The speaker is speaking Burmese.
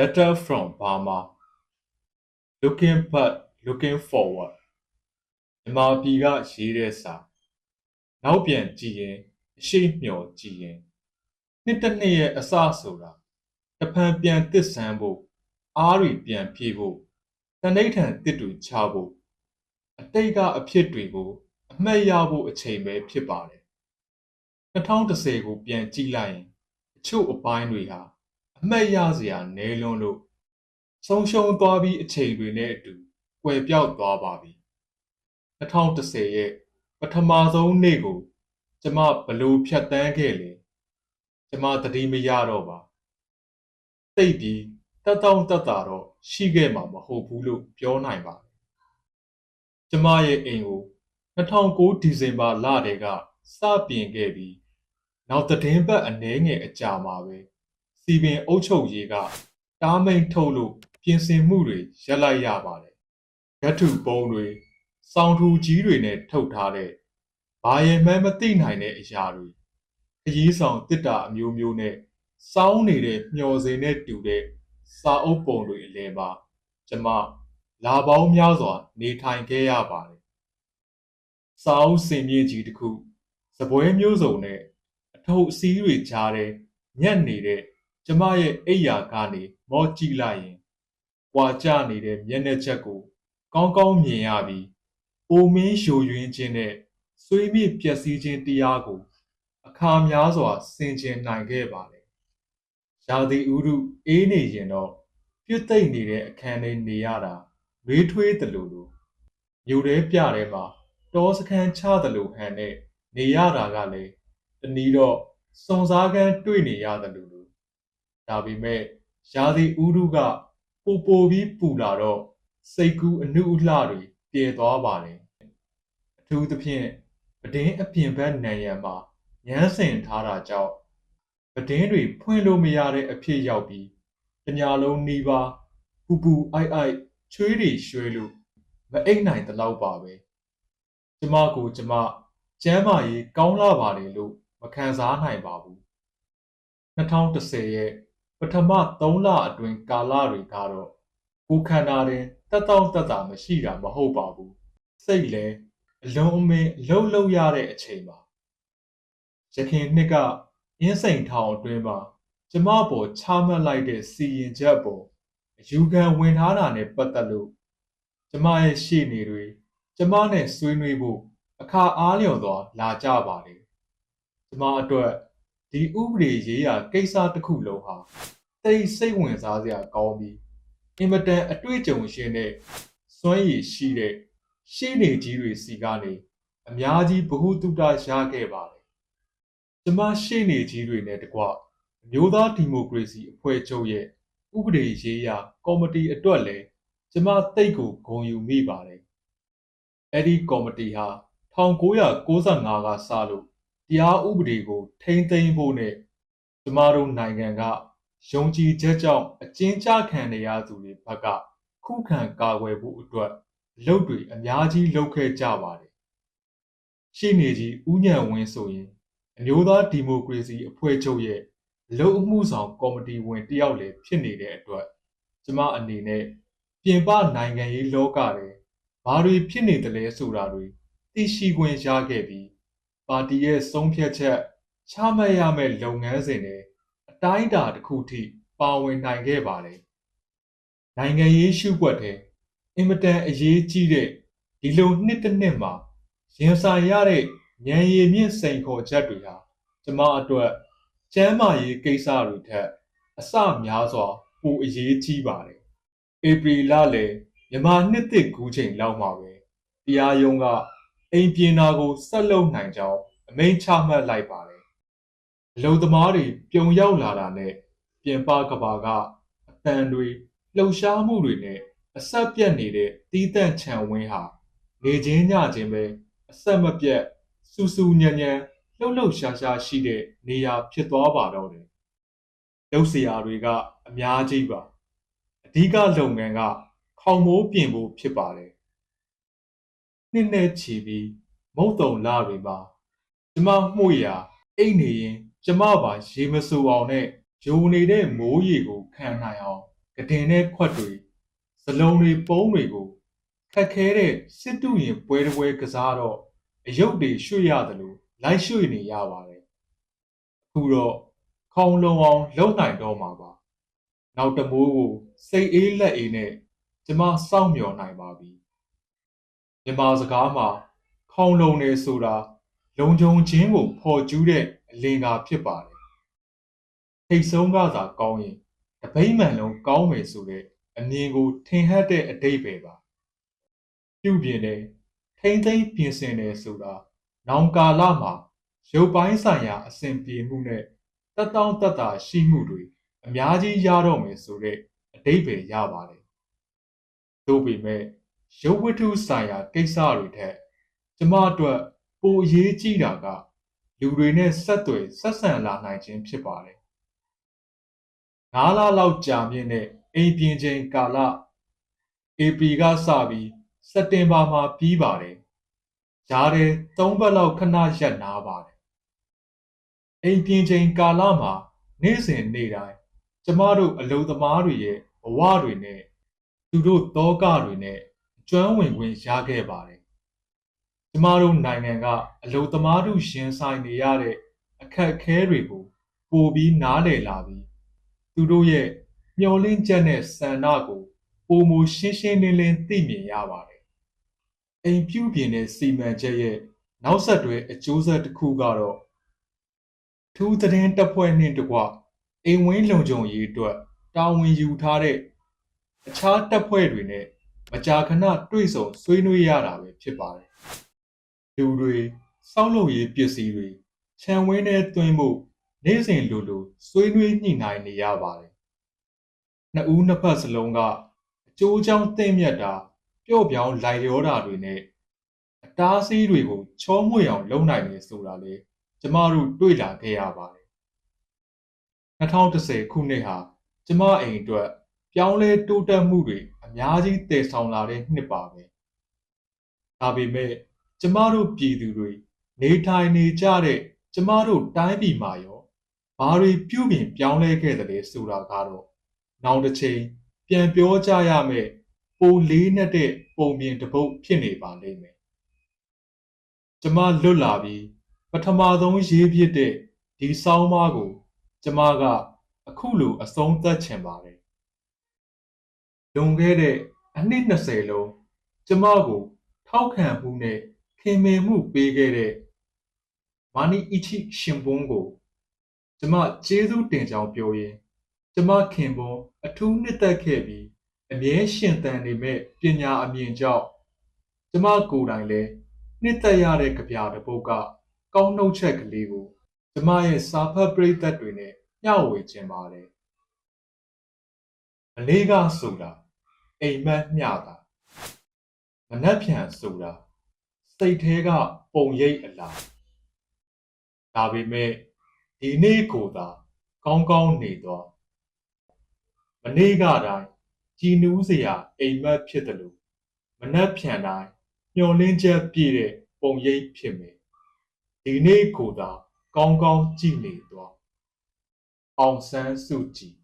Letter from Burma Looking but looking forward မြန်မာပြည်ကရေးတဲ့စာနောက်ပြန်ကြည့်ရင်အရှိမျှော်ကြည့်ရင်နှစ်တစ်နှစ်ရဲ့အစဆိုတာတဖန်ပြန်တစ်ဆန်းဖို့အားတွေပြန်ဖြည့်ဖို့တဏိဋ္ဌံတစ်တွေချဖို့အတိတ်ကအဖြစ်တွေကို အမှတ်ရဖို့အချိန်ပဲဖြစ်ပါတယ်2010ကိုပြန်ကြည့်လိုက်ရင်အချို့အပိုင်းတွေဟာ အမှတ်ရစရာနည်းလွန်းလို့ဆုံးရှုံးသွားပြီးအချိန်တွေနဲ့အတူကွယ်ပြောက်သွားပါပြီ2010ရဲ့ပထမဆုံးနေ့ကို ကျမဘလို့ဖြတ်တန်းခဲ့လေကျမတတိမရတော့ပါတိတ်ပြီးတက်တောင့်တက်တာတော့ရှိခဲ့မှာမဟုတ်ဘူးလို့ပြောနိုင်ပါတယ်ကျမရဲ့အိမ်ကို2009ဒီဇင်ဘာလတည်းကစပြင်ခဲ့ပြီးနောက်သတင်းပတ်အနည်းငယ်အကြာမှာပဲ စီပင်အုပ်ချုပ်ရေးကတားမိန်ထုတ်လို့ပြင်ဆင်မှုတွေရပ်လိုက်ရပါတယ်ဓာတ်ထုပုံတွေစောင်းထူကြီးတွေနဲ့ထုတ်ထားတဲ့ဘာရင်မှန်းမသိနိုင်တဲ့အရာတွေခရီးဆောင်တစ်တာအမျိုးမျိုးနဲ့စောင်းနေတဲ့မျော်စင်နဲ့တူတဲ့စာအုပ်ပုံတွေအလယ်မှာကျမလာပေါင်းများစွာ နေထိုင်ခဲ့ရပါတယ်စာအုပ်စင်မြင့်ကြီးတစ်ခုစပွဲမျိုးစုံနဲ့အထုပ်အစည်းတွေကြားတဲ့ညက်နေတဲ့ ကျမရဲ့အိယာကနေမောကြည့်လိုက်ရင်ကွာကျနေတဲ့မျက်နှာချက်ကို ကောင်းကောင်းမြင်ရပြီးအိုမင်းယိုယွင်းခြင်းနဲ့ဆွေးမြေ့ပျက်စီးခြင်းတရားကို အခါများစွာဆင်ခြင်နိုင်ခဲ့ပါတယ်။ရာသီဥတုအေးနေရင်တော့ပြစ်သိမ့်နေတဲ့အခန်းထဲနေရတာရွေးထွေးတယ်လို့လို့မြို့ထဲပြထဲမှာတောစခန်းချတယ်လို့ဟန်နဲ့နေရတာကလည်းတနည်းတော့စုံစားကန်းတွေ့နေရတယ်လို့လို့ ဒါပေမဲ့ရာသီဥတုကပူပူပြီးပူလာတော့စိတ်ကူးအနုအလှတွေပြေသွားပါတယ်အထူးသဖြင့်ပဒင်းအပြင်ဘက်နံရံမှာညမ်းစင်ထားတာကြောင့်ပဒင်းတွေဖွင့်လို့မရတဲ့အဖြစ်ရောက်ပြီးတညာလုံးနှီးပါပူပူအိုက်အိုက်ချွေးတွေရွှဲလို့မအိပ်နိုင်တလောက်ပါပဲကျမကိုကျမကျမ်းမာရေးကောင်းလာပါတယ်လို့မခံစားနိုင်ပါဘူး2010ရဲ့ ပထမ3လအတွင်းကာလတွေကတော့ကိုခန္ဓာတွင်တက်တောင့်တက်တာမရှိတာမဟုတ်ပါဘူးစိတ်လည်းအလုံးအမင်းအလုံးလုံးရတဲ့အချိန်ပါရခင်နှစ်ကအင်းစိန်ထောင်အတွင်းမှာကျမပေါ်ချမှတ်လိုက်တဲ့စီရင်ချက်ပေါ်အယူခံဝင်ထားတာနဲ့ပတ်သက်လို့ကျမရဲ့ရှေ့နေတွေကျမနဲ့ဆွေးနွေးဖို့အခါအားလျော်စွာလာကြပါတယ်ကျမအတွက် ဒီဥပဒေရေးရာကိစ္စတစ်ခုလုံးဟာတိတ်စိတ်ဝင်စားစရာကောင်းပြီးအင်မတန်အတွေ့အကြုံရှင်တဲ့စွမ်းရည်ရှိတဲ့ရှေ့နေကြီးတွေစီကနေအများကြီးဗဟုသုတရခဲ့ပါတယ်ကျမရှေ့နေကြီးတွေနဲ့တကွအမျိုးသားဒီမိုကရေစီအဖွဲ့ချုပ်ရဲ့ဥပဒေရေးရာကော်မတီအတွက်လည်းကျမတိတ်ကိုဂုဏ်ယူမိပါတယ်အဲ့ဒီကော်မတီဟာ1995ကစလို့ တရားဥပဒေကိုထိမ့်သိမ်းဖို့နဲ့ကျမတို့နိုင်ငံကယုံကြည်ချက်ကြောင့်အကျဉ်းချခံနေရသူတွေဘက်ကခုခံကာကွယ်ဖို့အတွက်လုပ်တွေအများကြီးလုပ်ခဲ့ကြပါတယ်။ရှိနေကြီးဦးညံဝင်းဆိုရင်အမျိုးသားဒီမိုကရေစီအဖွဲ့ချုပ်ရဲ့လုံအမှုဆောင်ကော်မတီဝင်တယောက်လည်းဖြစ်နေတဲ့အတွက်ကျမအနေနဲ့ပြင်ပနိုင်ငံရေးလောကထဲဘာတွေဖြစ်နေတယ်လဲဆိုတာတွေသိရှိခွင့်ရခဲ့ပြီး ပါတီရဲ့ဆုံးဖြတ်ချက်ချမှတ်ရမယ့်လုပ်ငန်းစဉ်တွေအတိုင်းအတာတစ်ခုထိပါဝင်နိုင်ခဲ့ပါတယ်။နိုင်ငံရေးရှုွက်တဲ့အင်မတန်အရေးကြီးတဲ့ဒီလိုနှစ်တစ်နှစ်မှာရင်ဆိုင်ရတဲ့ဉာဏ်ရည်မြင့်စိန်ခေါ်ချက်တွေဟာကျမအတွက်ကျမ်းမာရေးကိစ္စတွေထက်အစများစွာပိုအရေးကြီးပါတယ်။ဧပြီလလယ်မြန်မာနှစ်သစ်ကူးချိန်လောက်မှာပဲတရားရုံးက အိမ်ပြင်နာကိုဆက်လုပ်နိုင်ကြောင်းအမိန့်ချမှတ်လိုက်ပါတယ်။အလုံသမားတွေပြုံရောက်လာတာနဲ့ပြင်ပကဘာကအတန်တွေလှုပ်ရှားမှုတွေနဲ့အဆက်ပြတ်နေတဲ့တီးတန့်ခြံဝင်းဟာနေချင်းညချင်းပဲအဆက်မပြတ်စူစူညံညံလှုပ်လှုပ်ရှားရှားရှိတဲ့နေရာဖြစ်သွားပါတော့တယ်။ရုပ်စရာတွေကအများကြီးပါ။အဓိကလုပ်ငန်းကခေါင်မိုးပြင်ဖို့ဖြစ်ပါတယ်။ နှစ်နဲ့ချီပြီးမုတ်တုံလာတွေမှာကျမမှု့ရာအိတ်နေရင်ကျမပါရေမဆူအောင်နဲ့ယုံနေတဲ့မိုးရေကိုခံနိုင်အောင်ကကတင်နဲ့ခွက်တွေစလုံးတွေပုံးတွေကိုခက်ခဲတဲ့စစ်တူရင်ပွဲတစ်ပွဲကစားတော့အယုတ်တွေရွှေ့ရတယ်လို့လိုက်ရွှေ့နေရပါတယ်အခုတော့ခေါင်းလုံးအောင်လုံနိုင်တော့မှာပါနောက်တမိုးကိုစိတ်အေးလက်အေးနဲ့ကျမစောင့်မျှော်နိုင်ပါပြီ မြန်မာစကားမှာခေါင်းလုံးနေဆိုတာလုံခြုံခြင်းကိုဖော်ကျူးတဲ့အလင်္ကာဖြစ်ပါတယ်ထိတ်ဆုံးကသာကောင်းရင်တပိမ့်မှန်လုံးကောင်းမယ်ဆိုတဲ့အမြင်ကိုထင်ဟပ်တဲ့အတိတ်ပဲပါပြုပြင်တယ်ထိမ့်သိမ့်ပြင်ဆင်တယ်ဆိုတာနောင်ကာလမှာရုပ်ပိုင်းဆိုင်ရာအစဉ်ပြေမှုနဲ့တက်တောင့်တက်တာရှိမှုတွေအများကြီးရတော့မယ်ဆိုတဲ့အတိတ်ပဲရပါတယ်သို့ပေမဲ့ ရုပ်ဝတ္ထုဆိုင်ရာကိစ္စတွေထက်ကျမအတွက်ပိုအရေးကြီးတာက လူတွေနဲ့ဆက်သွယ်ဆက်ဆံလာနိုင်ခြင်းဖြစ်ပါတယ်။၅လလောက်ကြာမြင့်တဲ့အိမ်ပြင်ချိန်ကာလဧပြီကစပြီးစက်တင်ဘာမှာပြီးပါတယ်။ဂျားတဲ့၃ပတ်လောက်ခဏရက်နာပါတယ်။အိမ်ပြင်ချိန်ကာလမှာနေ့စဉ်နေ့တိုင်းကျမတို့အလုံသမားတွေရဲ့ဘဝတွေနဲ့သူတို့တောကတွေနဲ့ ကျွမ်းဝင်ခွင့်ရခဲ့ပါတယ်။ကျမတို့နိုင်ငံကအလုံသမားတို့ရှင်ဆိုင်နေရတဲ့အခက်အခဲတွေကိုပိုပြီးနားလည်လာပြီးသူတို့ရဲ့မျောလင့်ချက်နဲ့ဆန္ဒကိုပုံမရှင်းရှင်းလင်းလင်းသိမြင်ရပါတယ်။အိမ်ပြုပြင်တဲ့စီမံချက်ရဲ့နောက်ဆက်တွဲအကျိုးဆက်တစ်ခုကတော့ထူးသတင်းတပ်ဖွဲ့နှင့်တကွအိမ်ဝင်းလုံခြုံရေးအတွက်တာဝန်ယူထားတဲ့အခြားတပ်ဖွဲ့တွေနဲ့ မကြာခဏတွေ့ဆုံဆွေးနွေးရတာပဲဖြစ်ပါတယ်။လူတွေစောက်လုပ်ရေးပစ္စည်းတွေခြံဝင်းထဲသွင်းဖို့နေ့စဉ်လိုလိုဆွေးနွေးညှိနှိုင်းနေရပါတယ်။နှစ်ဦးနှစ်ဖက်စလုံးကအကျိုးချောင်းသိမ့်မြတ်တာပျော့ပြောင်းလိုက်လျောတာတွေနဲ့အတားအဆီးတွေကိုချောမွေ့အောင်လုပ်နိုင်နေဆိုတာလေကျမတို့တွေ့လာခဲ့ရပါတယ်။2010ခုနှစ်ဟာကျမအိမ်အတွက်ပြောင်းလဲတိုးတက်မှုတွေ အများကြီးတည်ဆောင်လာတဲ့နှစ်ပါပဲ။ဒါပေမဲ့ကျမတို့ပြည်သူတွေနေထိုင်နေကြတဲ့ကျမတို့တိုင်းပြည်မှာရောဘာတွေပြုပြင်ပြောင်းလဲခဲ့သလဲဆိုတာကတော့နောက်တစ်ချိန်ပြန်ပြောကြရမယ်ပိုလေးနဲ့တဲ့ပုံမြင်တစ်ပုတ်ဖြစ်နေပါလိမ့်မယ်။ကျမလွတ်လာပြီးပထမဆုံးရေးပြတဲ့ဒီဆောင်းပါးကို ကျမက အခုလိုအဆုံးသတ်ချင်ပါတယ်။ လွန်ခဲ့တဲ့အနှစ်20လုံးကျမကိုထောက်ခံမှုနဲ့ခင်မင်မှုပေးခဲ့တဲ့မာနီအီချီရှင်ဘွန်းကိုကျမကျေးဇူးတင်ကြောင်းပြောရင်းကျမခင်ပွန်းအထူးနှစ်သက်ခဲ့ပြီးအမြဲရှင်သန်နေမဲ့ပညာအမြင်ကြောင့်ကျမကိုယ်တိုင်လည်းနှစ်သက်ရတဲ့ကြပြတစ်ပုဒ်ကကောင်းနှုတ်ချက်ကလေးကိုကျမရဲ့စာဖတ်ပရိသတ်တွေနဲ့မျှဝေခြင်းပါတယ်။ အလေးကဆိုတာအိမ်မက်မျှတာမနှက်ဖြန်ဆိုတာစိတ်ထဲကပုံရိပ်အလားဒါပေမဲ့ဒီနေ့ကိုသာကောင်းကောင်းနေတော့မနေ့ကတိုင်းကြည်နူးစရာအိမ်မက်ဖြစ်တယ်လို့မနှက်ဖြန်တိုင်းမျောလင်းချက်ပြည့်တဲ့ပုံရိပ်ဖြစ်မယ်ဒီနေ့ကိုသာကောင်းကောင်းကြည့်နေတော့အောင်ဆန်းစုကြည်